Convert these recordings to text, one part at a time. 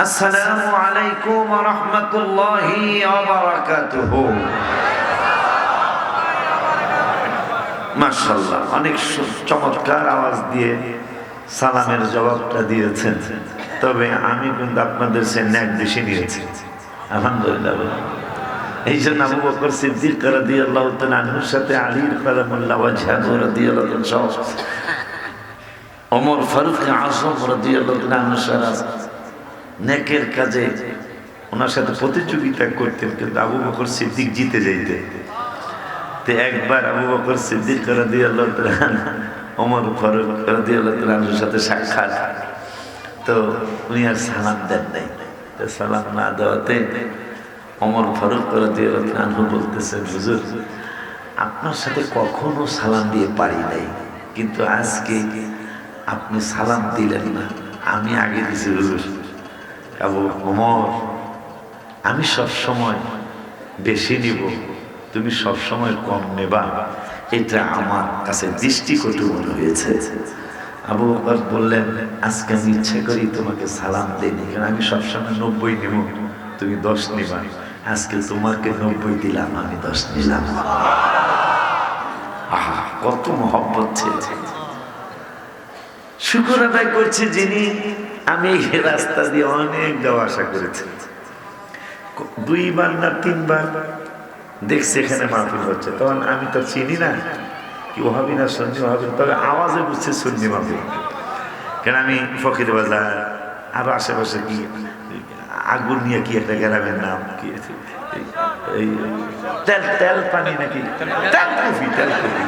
আসসালামু আলাইকুম ওয়া রাহমাতুল্লাহি ওয়া বারাকাতুহু। মাশাআল্লাহ, অনেক চমৎকার আওয়াজ দিয়ে সালামের জবাবটা দিয়েছেন। তবে আমি কিন্তু আপনাদের সে ন্যাক বেশি নিয়েছি। আলহামদুলিল্লাহ এই জন্য আবু বকর সিদ্দিক সাথে আলীর কালামুল্লাহ ওয়াজহাহু রাদিয়াল্লাহু তাআলা সহ ওমর ফারুক তাআলা আনহুর সাথে নেকের কাজে ওনার সাথে প্রতিযোগিতা করতেন, কিন্তু আবু বকর সিদ্দিক জিতে যাইতে। তো একবার আবু বকর সিদ্দিক রাদিয়াল্লাহু তাআলা ওমর ফারুক তাআলা আনহুর সাথে সাক্ষাৎ। তো উনি আর সালাম দেন নাই। সালাম না দেওয়াতে অমর ফারুক রাদিয়াল্লাহু আনহু বলতেছেন, হুজুর, আপনার সাথে কখনো সালাম দিয়ে পারি নাই, কিন্তু আজকে আপনি সালাম দিলেন না। আমি আগে দিছি, হুজুর। আবু ওমর, আমি সব সময় বেশি নিব, তুমি সব সময় কম নেবা। এটা আমার কাছে দৃষ্টিকটু মনে হয়েছে। আবু বকর বললেন, আজকে আমি ইচ্ছে করি তোমাকে সালাম দিইনি কারণ আমি সবসময় নব্বই নেব, তুমি দশ নিবা। আজকে তোমাকে নব্বই দিলাম, আমি দশ নিলাম। আহা, কত মহব্বত ছেড়েছে শুকুর আদায় করছি যিনি, আমি এই রাস্তা দিয়ে অনেক যাওয়া আসা করেছি। দুইবার না তিনবার দেখছি এখানে মাহফিল হচ্ছে। তখন আমি তো চিনি না কি ওহাবি না, সন্নি ওহাবি তবে আওয়াজে বুঝছি সন্নি মাহফিল কেন আমি ফকির বাজার, আরও আশেপাশে কি, আগুন নিয়ে কি একটা গ্রামের নাম কি এই, তেল তেল পানি নাকি? তেল কুফি তেল কুফি।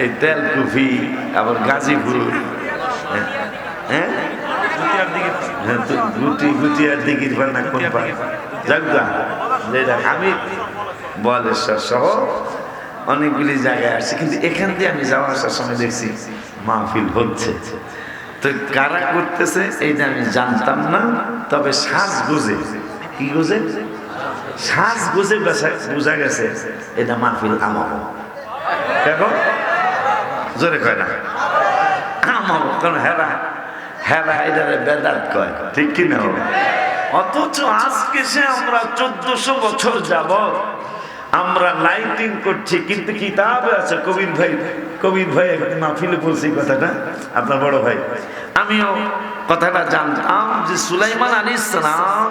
এই তেল কুফি আবার গাজীপুর হ্যাঁ? হ্যাঁ? হ্যাঁ, আমি সহ অনেকগুলি জায়গায় আসছি কিন্তু এখান দিয়ে আমি যাওয়া আসার সময় দেখছি মাহফিল হচ্ছে। তো কারা করতেছে এইটা আমি জানতাম না তবে শ্বাস বুঝে। কি বুঝে? শ্বাস বুঝে বোঝা গেছে এটা মাহফিল আমার দেখো জোরে কয় না। আমার কারণ হেরা হেরা এটারে বেদাত কয়। ঠিক কি না অথচ আজকে সে আমরা চোদ্দশো বছর যাব আমরা লাইটিং করছি, কিন্তু কিতাবে আছে কবির ভাই কবির ভাই একদিন মাহফিলে বলছি কথাটা, আপনার বড় ভাই। আমিও কথাটা জানতাম যে সুলাইমান আলী ইসলাম,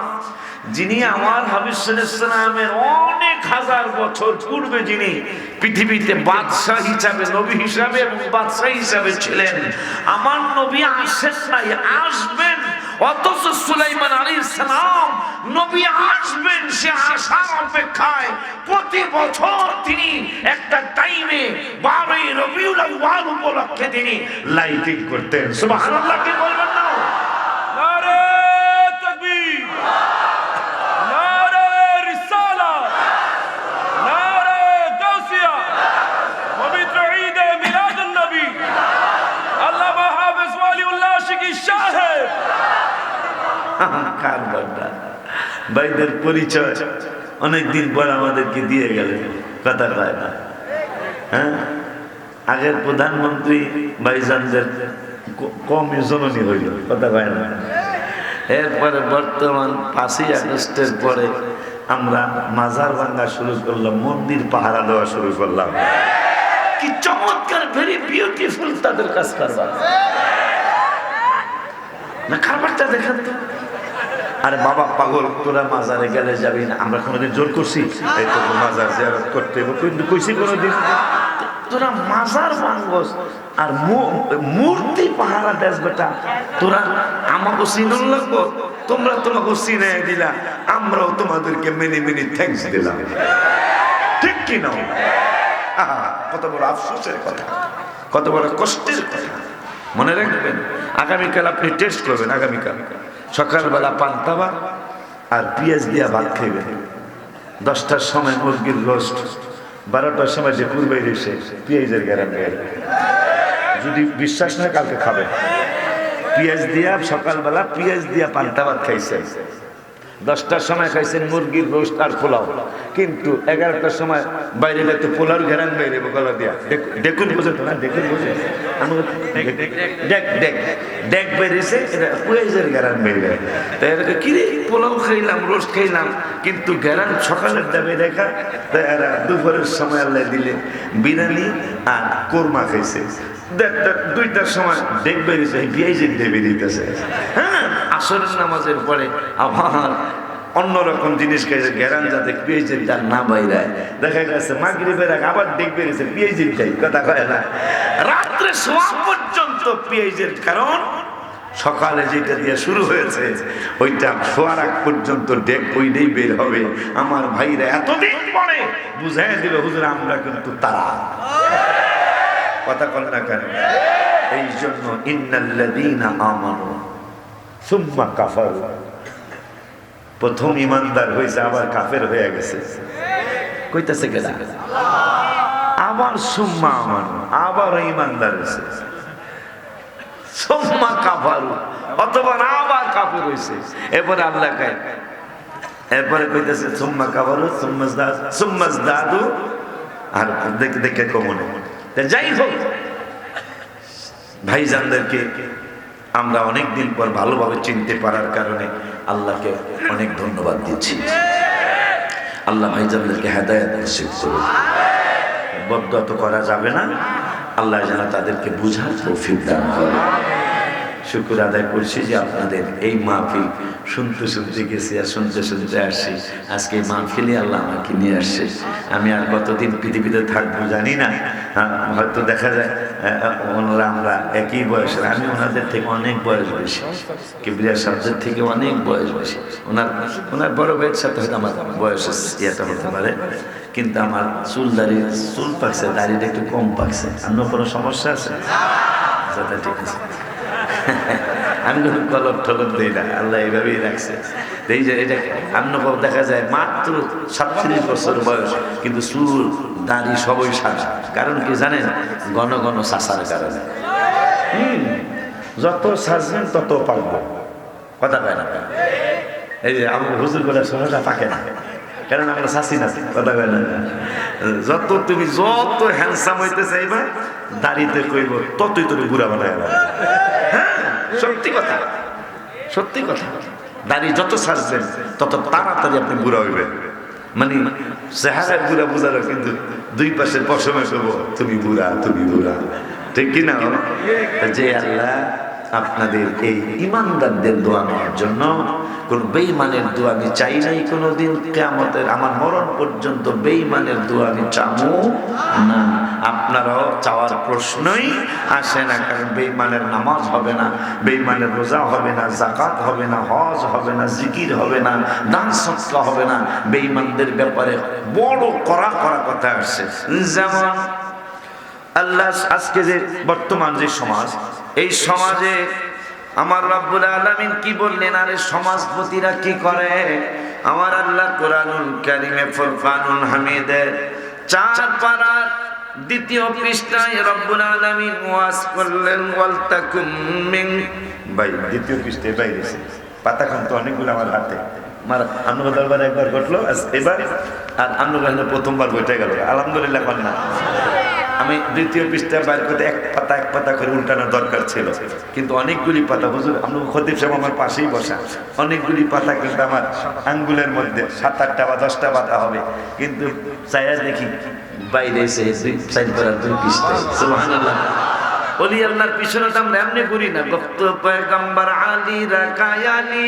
যিনি আমার হাবিসামের অনেক হাজার বছর পূর্বে যিনি পৃথিবীতে বাদশাহ হিসাবে, নবী হিসাবে এবং বাদশাহ হিসাবে ছিলেন, আমার নবী আসেন নাই, আসবেন। অথচ সুলাইমান আলী সালাম নবী আসবেন, সে আসার অপেক্ষায় প্রতি বছর তিনি একটা টাইমে বারোই রবিউল আউয়াল উপলক্ষে তিনি লাইটিং করতেন। সুবহানাল্লাহ, কি বলবেন ভাইদের পরিচয় অনেকদিন পর আমাদেরকে দিয়ে গেলেন কথা কয় না। হ্যাঁ? আগের প্রধানমন্ত্রী ভাইজানদের কম জননী হইল, কথা কয় না। এরপরে বর্তমান পাঁচই আগস্টের পরে আমরা মাজার ভাঙ্গা শুরু করলাম, মন্দির পাহারা দেওয়া শুরু করলাম। কি চমৎকার ভেরি বিউটিফুল তাদের কাজ কারবার। না খাবারটা দেখেন তো। আরে বাবা, পাগল, তোরা মাজারে গেলে যাবি না। আমরা কোনোদিন জোর করছি? মাজার জিয়ারত করতে কিন্তু কইছি কোনোদিন? তোরা মাজার ভাঙ্গস আর মূর্তি পাহারা দেশ বেটা। তোরা আমাকে চিনুন লাগবো। তোমরা তোমাকে চিনে দিলা। আমরাও তোমাদেরকে মেনে মেনে থ্যাংকস দিলাম। ঠিক কি না? কত বড় আফসোসের কথা। কত বড় কষ্টের কথা। মনে রাখবেন, আগামীকাল আপনি টেস্ট করবেন, আগামীকাল। সকালবেলা পান ভাত আর পেঁয়াজ দিয়া ভাত খাইবেন দশটার সময় মুরগির রোস্ট, বারোটার সময় যে পূর্বে রয়েছে, পেঁয়াজের গ্যারান গায়ে যদি বিশ্বাস না কালকে খাবে। পেঁয়াজ দিয়া সকালবেলা পেঁয়াজ দিয়া পান্তা ভাত খাইছে। দশটার সময় খাইছেন মুরগির রোস্ট আর পোলাও। কিন্তু এগারোটার সময় বাইরে তো পোলার ঘেরান বাইরে গলা দিয়া। দেখ- দেখুন বোঝে না, দেখুন বোঝে। দেখ দেখ দেখ পোলাও খাইলাম, রোস্ট খাইলাম, কিন্তু দেখা দুপুরের সময় আল্লাহ দিলে, বিরিয়ানি আর কোরমা খাইছে। দুইটার সময় বেরিয়েছে বিয়াইজের ডে বেরিয়েছে হ্যাঁ আসরের নামাজের পরে আবার অন্যরকম জিনিস খাইছে গ্যারান যাতে পিএইচের ডাল না বাইরায়। দেখা গেছে মাগরিবের আগে আবার ডেক বেরিয়েছে পিএইচের ডাই কথা কয় না। রাত্রে শোয়া পর্যন্ত পিএইচের কারণ সকালে যেটা দিয়ে শুরু হয়েছে, ওইটা শোয়ার আগ পর্যন্ত ডেক ওইটাই বের হবে। আমার ভাইরা এতদিন পরে বুঝাই দিল, হুজুর, আমরা কিন্তু তারা। কথা কল না কেন? এই জন্য সুম্মা কাফারু। প্রথম ইমানদার হয়েছে আবার কাফের হয়ে গেছে। কইতাছে কেডা আবার সুম্মা আমানু আবার ইমানদার হয়েছে সুম্মা কাফারু, অথবা আবার কাফের হয়েছে এরপরে আল্লাহ কায়, এরপরে কইতেছে, সুম্মা কাফারু, সুম্মা সুম্মা দাদু আর দেখে দেখে কমনে। যাই হোক, ভাইজানদেরকে আমরা অনেক দিন পর ভালোভাবে চিনতে পারার কারণে আল্লাহকে অনেক ধন্যবাদ দিচ্ছি। আল্লাহ ভাইজানদেরকে হেদায়ত নসিব করুন করা যাবে না, আল্লাহ যেন তাদেরকে বুঝার তৌফিক দান করে শুকুর আদায় করছি যে আপনাদের এই মাহফিল শুনতে শুনতে গেছি আর শুনতে শুনতে আসছি। আজকে এই মাহফিলে আল্লাহ আমাকে নিয়ে আসছে। আমি আর কতদিন পৃথিবীতে থাকব জানি না। হ্যাঁ, হয়তো দেখা যায় ওনারা আমরা একই বয়সের আমি ওনাদের থেকে অনেক বয়স বেশি। কিবরিয়া সাহেবদের থেকে অনেক বয়স বেশি। ওনার ওনার বড় ভাইয়ের সাথে হয়তো আমার বয়সের ইয়েটা হতে পারে। কিন্তু আমার চুল দাড়ি চুল পাকছে দাড়িটা একটু কম পাকছে। অন্য কোনো সমস্যা আছে? আচ্ছা ঠিক আছে। আমি কোনো কলপ টলপ দিই না, আল্লাহ এইভাবেই রাখছে। এই যে এটা অন্যভাবে দেখা যায় মাত্র সাতত্রিশ বছর বয়স, কিন্তু চুল, দাড়ি সবই সাদা। কারণ কি জানেন? ঘন ঘন শাসার কারণে। যত সাজবেন তত পাকবো কথা কয় না এই যে আমার হুজুর করে শোনাটা পাকে না। কারণ আমরা শাসি না, কথা কয় না যত তুমি যত হ্যান্ডসাম হইতে চাইবা দাড়িতে কইব, ততই তুমি বুড়া বানায় হ্যাঁ সত্যি কথা। সত্যি কথা। দাড়ি যত সাজছেন তত তাড়াতাড়ি আপনি বুড়া হইবেন। মানে চেহারা বুড়া বুঝারও কিন্তু দুই পাশে পশমে শোভ তুমি বুড়া তুমি বুড়া। ঠিক কিনা যে আল্লাহ আপনাদের এই ইমানদারদের দোয়া নেওয়ার জন্য কোন বেইমানের দোয়া আমি চাই নাই কোনোদিন। কেমতের আমার মরণ পর্যন্ত বেইমানের দোয়া আমি চাবো না। আপনারাও চাওয়ার প্রশ্নই আসে না, কারণ বেইমানের নামাজ হবে না বেইমানের রোজা হবে না জাকাত হবে না, হজ হবে না, জিকির হবে না, দান সৎকা হবে না। বেইমানদের ব্যাপারে বড় করা করা কথা আসছে। যেমন আল্লাহ আজকে যে বর্তমান যে সমাজ, এই সমাজে আমার রব্বুল আলামিন কি বললেন? আরে সমাজপতিরা কি করে? আমার আল্লাহ কোরআনুল কারিমে ফুরকানুল হামিদে চার পারার দ্বিতীয় পৃষ্ঠায় রব্বুল আলামিন ওয়াজ করলেন, ওয়াল তাকুম মিন ভাই, দ্বিতীয় পৃষ্ঠায় বাইরে পাতাখান তো অনেকগুলো আমার হাতে। আমার আন্নগর দরবারে একবার ঘটলো এবার, আর আন্নগর প্রথমবার বইটা গেল। আলহামদুলিল্লাহ, কন্যা। আমি দ্বিতীয় পৃষ্ঠা বাইর করতে এক পাতা এক পাতা করে উল্টানোর দরকার ছিল। কিন্তু অনেকগুলি পাতা বুঝুন আমি খতিব সাহেব আমার পাশেই বসা। অনেকগুলি পাতা কিন্তু আমার আঙ্গুলের মধ্যে সাত আটটা বা দশটা পাতা হবে। কিন্তু চাইয়া দেখি, বাইরে এসে সাইড করার দুই সুবহানাল্লাহ। অলি আল্লাহর পিছনে আমরা এমনি করি না। গপ্ত পয়গম্বর আলী, রাকায়ালি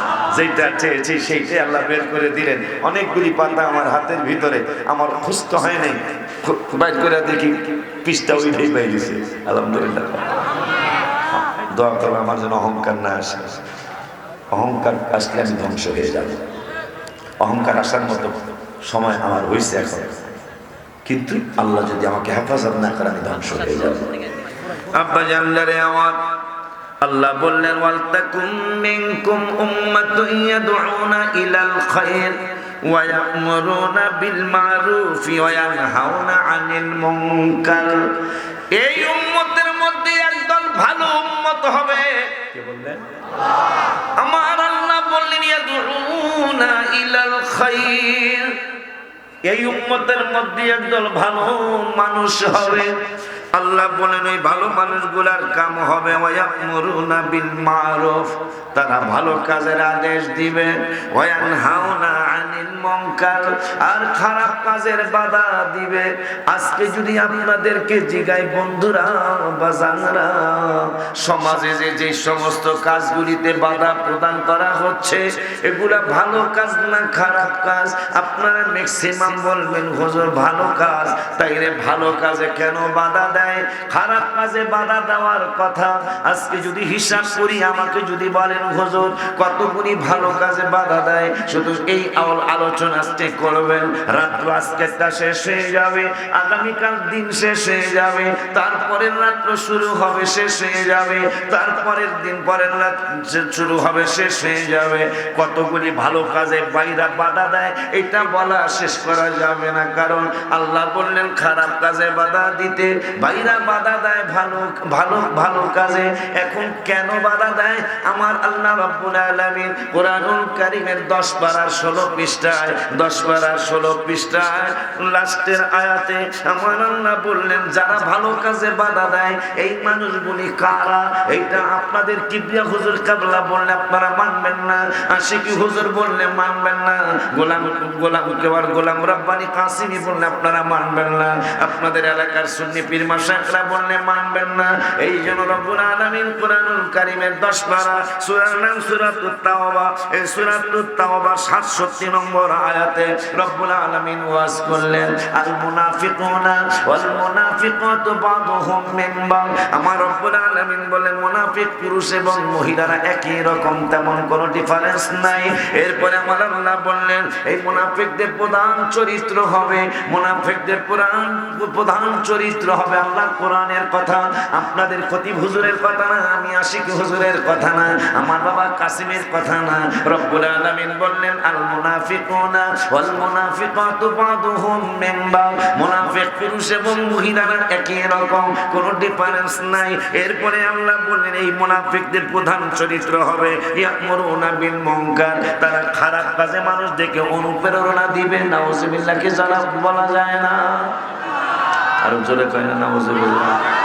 যেটা চেয়েছি সেইটাই আল্লাহ বের করে দিলেন। অনেকগুলি পাতা আমার হাতের ভিতরে, আমার খুঁজতে হয় নাই। বাইর করে দেখি, পিসটা উঠেই বাইরেছে। আলহামদুলিল্লাহ। দোয়া করো আমার যেন অহংকার না আসে। অহংকার আসলে আমি ধ্বংস হয়ে যাব। অহংকার আসার মতো সময় আমার হয়েছে এখন। কিন্তু আল্লাহ যদি আমাকে হেফাজত না করে, আমি ধ্বংস হয়ে যাব। আব্বা জানলারে আমার আল্লাহ বললেন, ওয়ালতাকুম মিনকুম উম্মাতুন ইয়াদউনা ইলাল খায়র ওয়া ইয়ামুরুনা বিল মারুফ ওয়া ইয়ানহাউনা আনিল মুনকার। এই উম্মতের মধ্যে একদল ভালো উম্মত হবে। কে বললেন? আমার আল্লাহ বললেন, ইয়াদউনা ইলাল খায়র এই উম্মতের মধ্যে একদল ভালো মানুষ হবে। আল্লাহ বলেন, ওই ভালো মানুষগুলার কাম হবে ওয়ায়ামুরুনা বিল মারুফ। তারা ভালো কাজের আদেশ দিবে। ওয়ানহাউনা আনিল মুনকার। আর খারাপ কাজের বাধা দিবে। আজকে যদি আপনাদেরকে জিগাই বন্ধুরা, বাজানরা, সমাজে যে যে সমস্ত কাজগুলিতে বাধা প্রদান করা হচ্ছে, এগুলা ভালো কাজ না খারাপ কাজ? আপনারা ম্যাক্সিমাম বলবেন, হুজুর, ভালো কাজ। তাই রে ভালো কাজে কেন বাধা দেয় খারাপ কাজে বাধা দেওয়ার কথা। আজকে যদি হিসাব করি, আমাকে যদি বলেন, হুজুর, কতগুলি ভালো কাজে বাধা দেয়? শুধু এই আল- আলোচনা আজকে করবেন। রাত্র আজকেরটা শেষ হয়ে যাবে, আগামীকাল দিন শেষ হয়ে যাবে, তারপরের রাত্র শুরু হবে, শেষ হয়ে যাবে, তারপরের দিন পরের রাত শুরু হবে, শেষ হয়ে যাবে। কতগুলি ভালো কাজে বাইরা বাধা দেয়, এটা বলা শেষ করা যাবে না, কারণ আল্লাহ বললেন, খারাপ কাজে বাধা দিতে বাইরা বাধা দেয় ভালো ভালো ভালো কাজে। এখন কেন বাধা দেয়? আমার আল্লাহ রব্বুল কোরআনুল কারীমের 10 পারার 16 পৃষ্ঠায় 10 পারার 16 পৃষ্ঠায় লাস্টের আয়াতে আমার আল্লাহ বললেন, যারা ভালো কাজে বাধা দেয়, এই মানুষগুলি কারা? এইটা আপনাদের কিবরিয়া হুজুর কাবলা বললে আপনারা মানবেন না। আশিকি হুজুর বললে মানবেন না। গোলাম গোলাম কেবল গোলাম রব্বানি কাসিমি বললে আপনারা মানবেন না। আপনাদের এলাকার সুন্নি পীর মাসাকরা বললে, মানবেন না। এই জন্য রব্বুল আলামিন কোরআনুল কারীমের 10 পারা সূরার নাম সূরাতুত তাওবা। এই সূরাতুত তাওবা 67 নম্বর আয়াতে রব্বুল আলামিন ওয়াজ করলেন, আল মুনাফিকুনা ওয়াল মুনাফিকাতু বাদুহুম মিন বাদ আমার রব্বুল আলামিন বলেন মুনাফিক পুরুষ এবং মহিলারা একই রকম, তেমন কোনো ডিফারেন্স নাই। এরপরে আমার আল্লাহ বললেন, এই মুনাফিকদের প্রধান চরিত্র হবে, মুনাফিকদের প্রধান প্রধান চরিত্র হবে আল্লাহ কোরআনের কথা, আপনাদের খতিব হুজুরের কথা না, আমি আশিক হুজুরের কথা না, আমার বাবা কাসিমের কথা না। রব্বুল আলামিন বললেন আল মুনাফিকুনা ওয়াল মুনাফিকাতু বাদুহুম মিন বাদ মুনাফিক পুরুষ এবং মহিলারা একই রকম, কোনো ডিফারেন্স নাই। এরপরে আল্লাহ বললেন, এই মুনাফিকদের প্রধান চরিত্র হবে ইয়ামুরুনা বিল মুনকার। তারা খারাপ কাজে দেখে অনুপ্রেরণা দিবে নাউজুবিল্লাহকে জানা বলা যায় না। আর জোরে কয় না নাউজুবিল্লাহ